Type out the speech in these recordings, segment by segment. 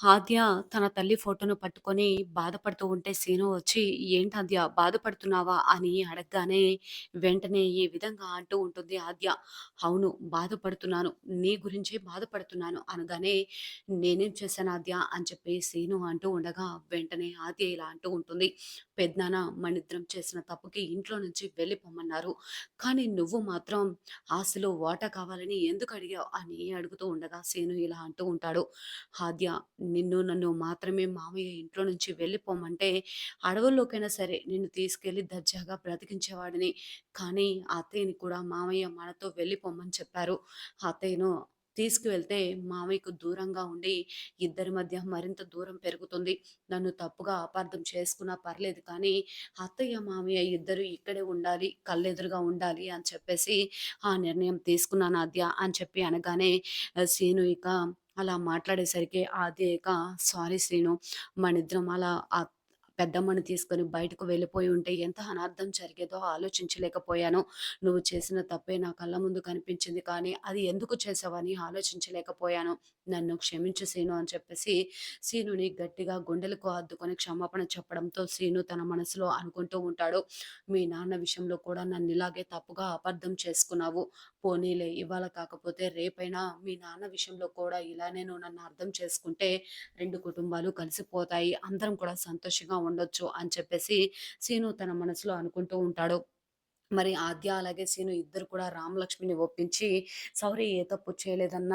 ఆద్య తన తల్లి ఫోటోను పట్టుకొని బాధపడుతూ ఉంటే సీను వచ్చి "ఏంటి ఆద్య బాధపడుతున్నావా?" అని అడగగానే వెంటనే ఈ విధంగా అంటూ ఉంటుంది ఆద్య. "అవును బాధపడుతున్నాను. నీ గురించే బాధపడుతున్నాను" అనగానే "నేనేం చేశాను ఆద్య" అని చెప్పి సీను అంటూ ఉండగా వెంటనే ఆద్య ఇలా అంటూ ఉంటుంది. "పెదనాన్న మనిద్దరం చేసిన తప్పుకి ఇంట్లో నుంచి వెళ్ళిపోమన్నారు. కానీ నువ్వు మాత్రం ఆశలో వాటా కావాలని ఎందుకు అడిగావు?" అని అడుగుతూ ఉండగా సీను ఇలా అంటూ ఉంటాడు. "ఆద్య నిన్ను నన్ను మాత్రమే మామయ్య ఇంట్లో నుంచి వెళ్ళిపోమంటే అడవుల్లోకైనా సరే నిన్ను తీసుకెళ్ళి దర్జాగా బ్రతికించేవాడిని. కానీ అత్తయ్యని కూడా మామయ్య మనతో వెళ్ళిపోమని చెప్పారు. అత్తయ్యను తీసుకువెళ్తే మామయ్యకు దూరంగా ఉండి ఇద్దరి మధ్య మరింత దూరం పెరుగుతుంది. నన్ను తప్పుగా అపార్థం చేసుకున్నా పర్లేదు కానీ అత్తయ్య, మామయ్య ఇద్దరు ఇక్కడే ఉండాలి. కళ్ళెదురుగా ఉండాలి అని చెప్పేసి ఆ నిర్ణయం తీసుకున్నాను అద్య అని చెప్పి అనగానే సీను ఇక అలా మాట్లాడేసరికి ఆద్య "సారీ శ్రీను మనిద్దరం అలా పెద్దమ్మని తీసుకొని బయటకు వెళ్ళిపోయి ఉంటే ఎంత అనర్థం జరిగేదో ఆలోచించలేకపోయాను. నువ్వు చేసిన తప్పే నా కళ్ళ ముందు కనిపించింది కానీ అది ఎందుకు చేశావని ఆలోచించలేకపోయాను. నన్ను క్షమించు సీను" అని చెప్పేసి సీనుని గట్టిగా గుండెలకు అద్దుకొని క్షమాపణ చెప్పడంతో సీను తన మనసులో అనుకుంటూ ఉంటాడు. "మీ నాన్న విషయంలో కూడా నన్ను ఇలాగే తప్పుగా అపార్థం చేసుకున్నావు. పోనీలే ఇవాళ కాకపోతే రేపైనా మీ నాన్న విషయంలో కూడా ఇలానే నువ్వు నన్ను అర్థం చేసుకుంటే రెండు కుటుంబాలు కలిసిపోతాయి. అందరం కూడా సంతోషంగా ఉండొచ్చు" అని చెప్పేసి సీను తన మనసులో అనుకుంటూ ఉంటాడు. మరి ఆద్య అలాగే సీను ఇద్దరు కూడా రామలక్ష్మిని ఒప్పించి సౌరీ ఏ తప్పు చేయలేదన్న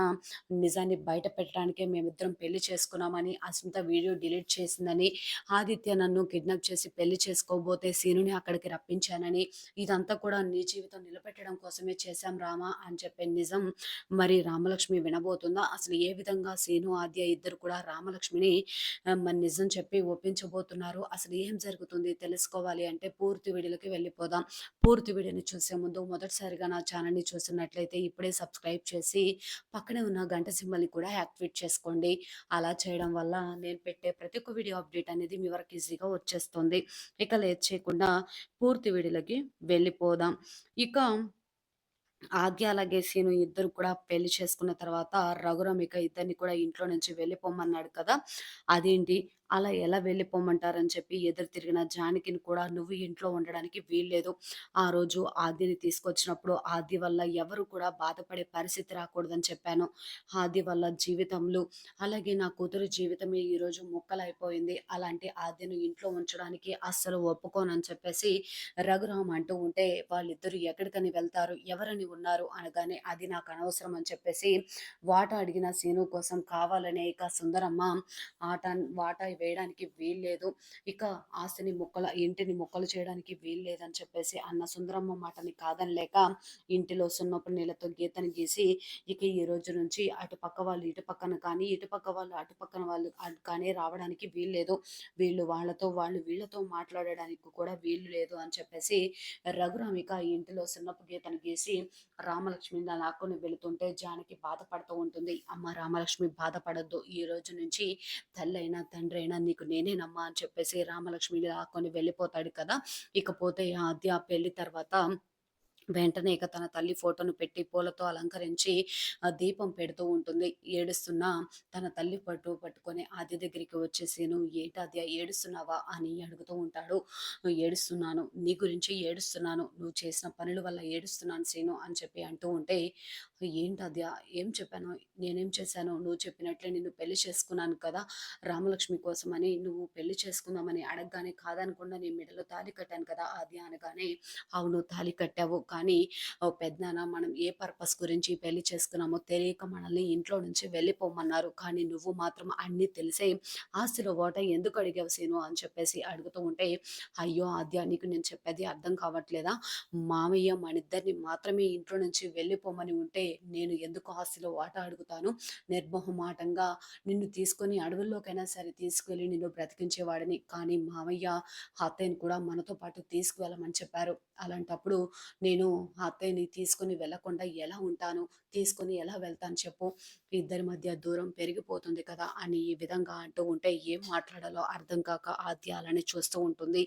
నిజాన్ని బయట పెట్టడానికే మేమిద్దరం పెళ్ళి చేసుకున్నామని అసంత వీడియో డిలీట్ చేసిందని ఆదిత్య నన్ను కిడ్నాప్ చేసి పెళ్ళి చేసుకోబోతే సీనుని అక్కడికి రప్పించానని ఇదంతా కూడా నీ జీవితం నిలబెట్టడం కోసమే చేశాం రామా అని చెప్పే నిజం మరి రామలక్ష్మి వినబోతుందా? అసలు ఏ విధంగా సీను ఆద్య ఇద్దరు కూడా రామలక్ష్మిని మరి నిజం చెప్పి ఒప్పించబోతున్నారు? అసలు ఏం జరుగుతుంది? తెలుసుకోవాలి అంటే పూర్తి వీడియోకి వెళ్ళిపోదాం. పూర్తి పూర్తి వీడియోని చూసే ముందు మొదటిసారిగా నా ఛానల్ని చూసినట్లయితే ఇప్పుడే సబ్స్క్రైబ్ చేసి పక్కనే ఉన్న గంట సింబల్ని కూడా యాక్టివేట్ చేసుకోండి. అలా చేయడం వల్ల నేను పెట్టే ప్రతి ఒక్క వీడియో అప్డేట్ అనేది మీ వరకు ఈజీగా వచ్చేస్తుంది. ఇక లేట్ చేయకుండా పూర్తి వీడియోలకి వెళ్ళిపోదాం. ఇక ఆద్య అలాగే సీను ఇద్దరు కూడా పెళ్ళి చేసుకున్న తర్వాత రఘురామ్ ఇక ఇద్దరిని కూడా ఇంట్లో నుంచి వెళ్ళిపోమన్నాడు కదా! అదేంటి? అలా ఎలా వెళ్ళిపోమంటారని చెప్పి ఎదురు తిరిగిన జానకిని కూడా నువ్వు ఇంట్లో ఉండడానికి వీల్లేదు. ఆ రోజు ఆద్యని తీసుకొచ్చినప్పుడు ఆది వల్ల ఎవరు కూడా బాధపడే పరిస్థితి రాకూడదని చెప్పాను. ఆది వల్ల జీవితంలో అలాగే నా కూతురు జీవితమే ఈరోజు ముక్కలైపోయింది. అలాంటి ఆద్యను ఇంట్లో ఉంచడానికి అస్సలు ఒప్పుకోనని చెప్పేసి రఘురామ్ అంటూ ఉంటే వాళ్ళిద్దరూ ఎక్కడికని వెళ్తారు? ఎవరని ఉన్నారు అనగానే అది నాకు అనవసరం అని చెప్పేసి వాట అడిగిన సీను కోసం కావాలనే ఇక సుందరమ్మ ఆట వాటా వేయడానికి వీల్లేదు. ఇక ఆస్తిని ముక్కలు ఇంటిని ముక్కలు చేయడానికి వీల్లేదని చెప్పేసి అన్న సుందరమ్మ మాటని కాదనలేక ఇంటిలో సున్నపు నీళ్ళతో గీతను గీసి ఇక ఈ రోజు నుంచి అటు పక్క వాళ్ళు ఇటు పక్కన కానీ ఇటు పక్క వాళ్ళు అటు పక్కన వాళ్ళు కానీ రావడానికి వీల్లేదు. వీళ్ళు వాళ్ళతో వాళ్ళు వీళ్ళతో మాట్లాడడానికి కూడా వీలు లేదు అని చెప్పేసి రఘురామిక ఇంటిలో సున్నపు గీతను గీసి రామలక్ష్మి రామలక్ష్మిని ఆకుని వెళుతుంటే జానకి బాధపడుతూ ఉంటుంది. అమ్మ రామలక్ష్మి బాధపడద్దు. ఈ రోజు నుంచి తల్లైనా తండ్రి అయినా నీకు నేనేనమ్మా అని చెప్పేసి రామలక్ష్మిని లాక్కొని వెళ్ళిపోతాడు కదా. ఇకపోతే ఆద్య పెళ్ళి తర్వాత వెంటనే ఇక తన తల్లి ఫోటోను పెట్టి పూలతో అలంకరించి దీపం పెడుతూ ఉంటుంది. ఏడుస్తున్న తన తల్లి పట్టు పట్టుకొని ఆద్య దగ్గరికి వచ్చేసేను. నువ్వు ఏంటి అది ఏడుస్తున్నావా? అని అడుగుతూ ఉంటాడు. ఏడుస్తున్నాను. నీ గురించి ఏడుస్తున్నాను. నువ్వు చేసిన పనుల వల్ల ఏడుస్తున్నాను సేను అని చెప్పి అంటూ ఉంటే ఏంటి అది? ఏం చెప్పాను నేనేం చేశాను నువ్వు చెప్పినట్లే నిన్ను పెళ్ళి చేసుకున్నాను కదా రామలక్ష్మి కోసమని నువ్వు పెళ్ళి చేసుకుందామని అడగగానే కాదనకుండా నేను మెడలో తాళి కట్టాను కదా అది అనగానే అవును తాళి కట్టావు కానీ ఓ పెద్దనాన్న మనం ఏ పర్పస్ గురించి పెళ్ళి చేసుకున్నామో తెలియక మనల్ని ఇంట్లో నుంచి వెళ్ళిపోమన్నారు. కానీ నువ్వు మాత్రం అన్నీ తెలిసే ఆస్తిలో ఓట ఎందుకు అడిగావు సీను అని చెప్పేసి అడుగుతూ ఉంటే అయ్యో ఆద్య నీకు నేను చెప్పేది అర్థం కావట్లేదా? మామయ్య మనిద్దరిని మాత్రమే ఇంట్లో నుంచి వెళ్ళిపోమని ఉంటే నేను ఎందుకు ఆస్తిలో వాటా అడుగుతాను? నిర్మోహమాటంగా నిన్ను తీసుకొని అడవుల్లోకైనా సరే తీసుకువెళ్ళి నిన్ను బ్రతికించేవాడిని. కానీ మామయ్య అత్తయ్యని కూడా మనతో పాటు తీసుకువెళ్ళమని చెప్పారు. అలాంటప్పుడు నేను అత్తయ్యని తీసుకొని వెళ్ళకుండా ఎలా ఉంటాను? తీసుకొని ఎలా వెళ్తాను చెప్పు? ఇద్దరి మధ్య దూరం పెరిగిపోతుంది కదా అని ఈ విధంగా అంటూ ఉంటే ఏం మాట్లాడాలో అర్థం కాక ఆద్య అలానే చూస్తూ ఉంటుంది.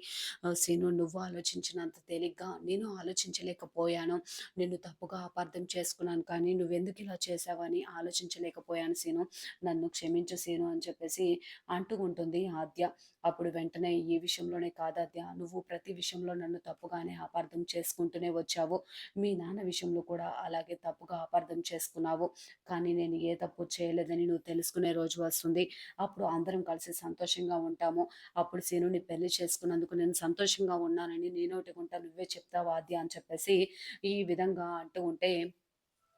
సీను నువ్వు ఆలోచించినంత తేలిగ్గా నేను ఆలోచించలేకపోయాను. నిన్ను తప్పుగా అపార్థం చేసుకున్నాను కానీ నువ్వెందుకు ఇలా చేశావని ఆలోచించలేకపోయాను సీను. నన్ను క్షమించు సీను అని చెప్పేసి అంటూ ఉంటుంది ఆద్య. అప్పుడు వెంటనే ఈ విషయంలోనే కాదాద్య నువ్వు ప్రతి విషయంలో నన్ను తప్పుగానే అపార్థం చేసుకుంటూనే వచ్చావు. మీ నాన్న విషయంలో కూడా అలాగే తప్పుగా అపార్థం చేసుకున్నావు. కానీ నేను ఏ తప్పు చేయలేదని నువ్వు తెలుసుకునే రోజు వస్తుంది. అప్పుడు అందరం కలిసి సంతోషంగా ఉంటాము. అప్పుడు సీనుని పెళ్ళి చేసుకున్నందుకు నేను సంతోషంగా ఉన్నానని నీ నోటిగుంట నువ్వే చెప్తావా ఆద్య అని చెప్పేసి ఈ విధంగా అంటూ ఉంటే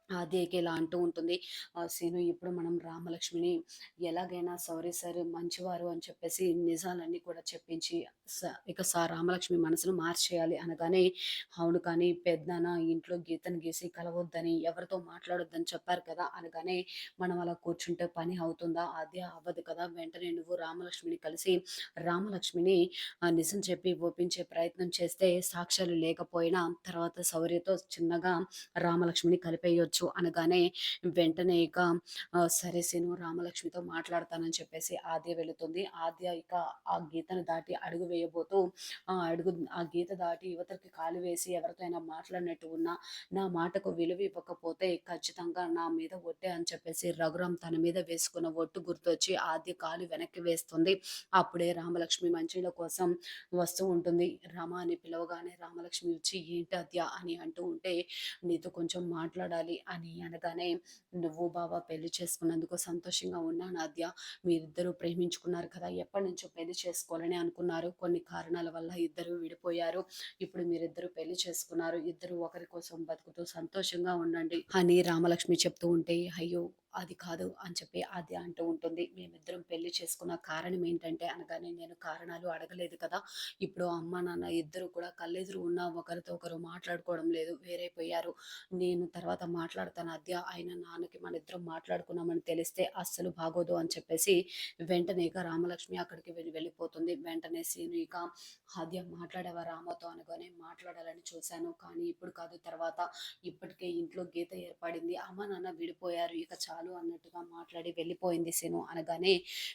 ఆద్యకి అంటూ ఉంటుంది. ఆహ్, సీను ఇప్పుడు మనం రామలక్ష్మిని ఎలాగైనా సారీ సార్ మంచివారు అని చెప్పేసి నిజాలన్నీ కూడా చెప్పించి స ఇక సార్ రామలక్ష్మి మనసును మార్చేయాలి అనగానే, అవును కానీ పెద్దన ఇంట్లో గీతను గీసి కలవొద్దని, ఎవరితో మాట్లాడొద్దని చెప్పారు కదా! అనగానే, మనం అలా కూర్చుంటే పని అవుతుందా? ఆద్య అవ్వదు కదా! వెంటనే నువ్వు రామలక్ష్మిని కలిసి రామలక్ష్మిని నిజం చెప్పి ఒప్పించే ప్రయత్నం చేస్తే సాక్ష్యాలు లేకపోయినా తర్వాత శౌర్యతో చిన్నగా రామలక్ష్మిని కలిపేయొచ్చు అనగానే వెంటనే ఇక సరే శీను రామలక్ష్మితో మాట్లాడతానని చెప్పేసి ఆద్య వెళుతుంది. ఆద్య ఇక ఆ గీతను దాటి అడుగు వేయబోతూ అడుగు ఆ గీత దాటి యువతకి కాలు వేసి ఎవరితో అయినా మాట్లాడినట్టు ఉన్నా, నా మాటకు విలువ ఇవ్వకపోతే ఖచ్చితంగా నా మీద ఒట్టే అని చెప్పేసి రఘురాం తన మీద వేసుకున్న ఒట్టు గుర్తొచ్చి ఆద్య కాలు వెనక్కి వేస్తుంది. అప్పుడే రామలక్ష్మి మంచిల కోసం వస్తూ ఉంటుంది. రమ అని పిలవగానే రామలక్ష్మి వచ్చి ఏంటి ఆద్య అని అంటూ ఉంటే, నీతో కొంచెం మాట్లాడాలి అని అనగానే, నువ్వు బావ పెళ్ళి చేసుకున్నందుకు సంతోషంగా ఉన్నాను నాద్య మీరిద్దరూ ప్రేమించుకున్నారు కదా! ఎప్పటి నుంచో పెళ్ళి చేసుకోవాలని అనుకున్నారు. కొన్ని కారణాల వల్ల ఇద్దరు విడిపోయారు. ఇప్పుడు మీరిద్దరూ పెళ్ళి చేసుకున్నారు. ఇద్దరు ఒకరి కోసం బతుకుతూ సంతోషంగా ఉండండి అని రామలక్ష్మి చెప్తూ ఉంటే, అయ్యో! అది కాదు అని చెప్పి ఆద్య అంటూ ఉంటుంది. మేమిద్దరం పెళ్ళి చేసుకున్న కారణం ఏంటంటే అనగానే, నేను కారణాలు అడగలేదు కదా! ఇప్పుడు అమ్మ, నాన్న ఇద్దరు కూడా కళ్ళెదురు ఉన్న ఒకరితో ఒకరు మాట్లాడుకోవడం లేదు. వేరైపోయారు. నేను తర్వాత మాట్లాడతాను ఆద్య. ఆయన నాన్నకి మన ఇద్దరం మాట్లాడుకున్నామని తెలిస్తే అస్సలు బాగోదు అని చెప్పేసి వెంటనే ఇక రామలక్ష్మి అక్కడికి వెళ్ళి వెళ్ళిపోతుంది. వెంటనే సీను ఇక ఆద్య మాట్లాడేవా రామతో అనగానే, మాట్లాడాలని చూశాను. కానీ ఇప్పుడు కాదు తర్వాత. ఇప్పటికే ఇంట్లో గీత ఏర్పడింది. అమ్మ, నాన్న విడిపోయారు. ఇక చాలా అన్నట్టుగా మాట్లాడి వెళ్ళిపోయింది సీను అనగానే,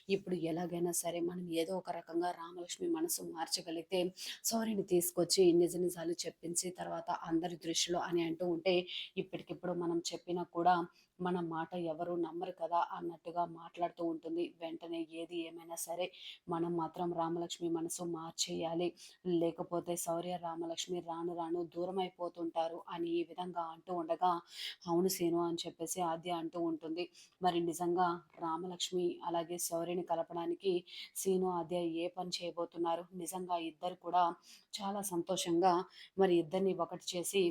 ఇప్పుడు ఎలాగైనా సరే మనం ఏదో ఒక రకంగా రామలక్ష్మి మనసు మార్చగలిగితే సారీని తీసుకొచ్చి నిజ నిజాలు చెప్పించి తర్వాత అందరి దృష్టిలో అని అంటూ ఉంటే, ఇప్పటికిప్పుడు మనం చెప్పినా కూడా మన మాట ఎవరు నమ్మరు కదా! అన్నట్టుగా మాట్లాడుతూ ఉంటుంది. వెంటనే ఏది ఏమైనా సరే మనం మాత్రం రామలక్ష్మి మనసు మార్చేయాలి. లేకపోతే శౌర్య, రామలక్ష్మి రాను రాను దూరం అయిపోతుంటారు అని ఈ విధంగా అంటూ ఉండగా, అవును సీను అని చెప్పేసి ఆద్య అంటూ ఉంటుంది. మరి నిజంగా రామలక్ష్మి అలాగే శౌర్యని కలపడానికి సీను, ఆద్య ఏ పని చేయబోతున్నారు? నిజంగా ఇద్దరు కూడా చాలా సంతోషంగా మరి ఇద్దరిని ఒకటి చేసి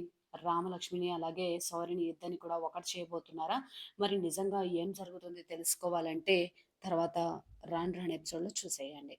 రామలక్ష్మిని అలాగే సౌరిని ఇద్దరిని కూడా ఒకటి చేయబోతున్నారా? మరి నిజంగా ఏం జరుగుతుంది తెలుసుకోవాలంటే తర్వాత రాను రాని ఎపిసోడ్‌లో చూసేయండి.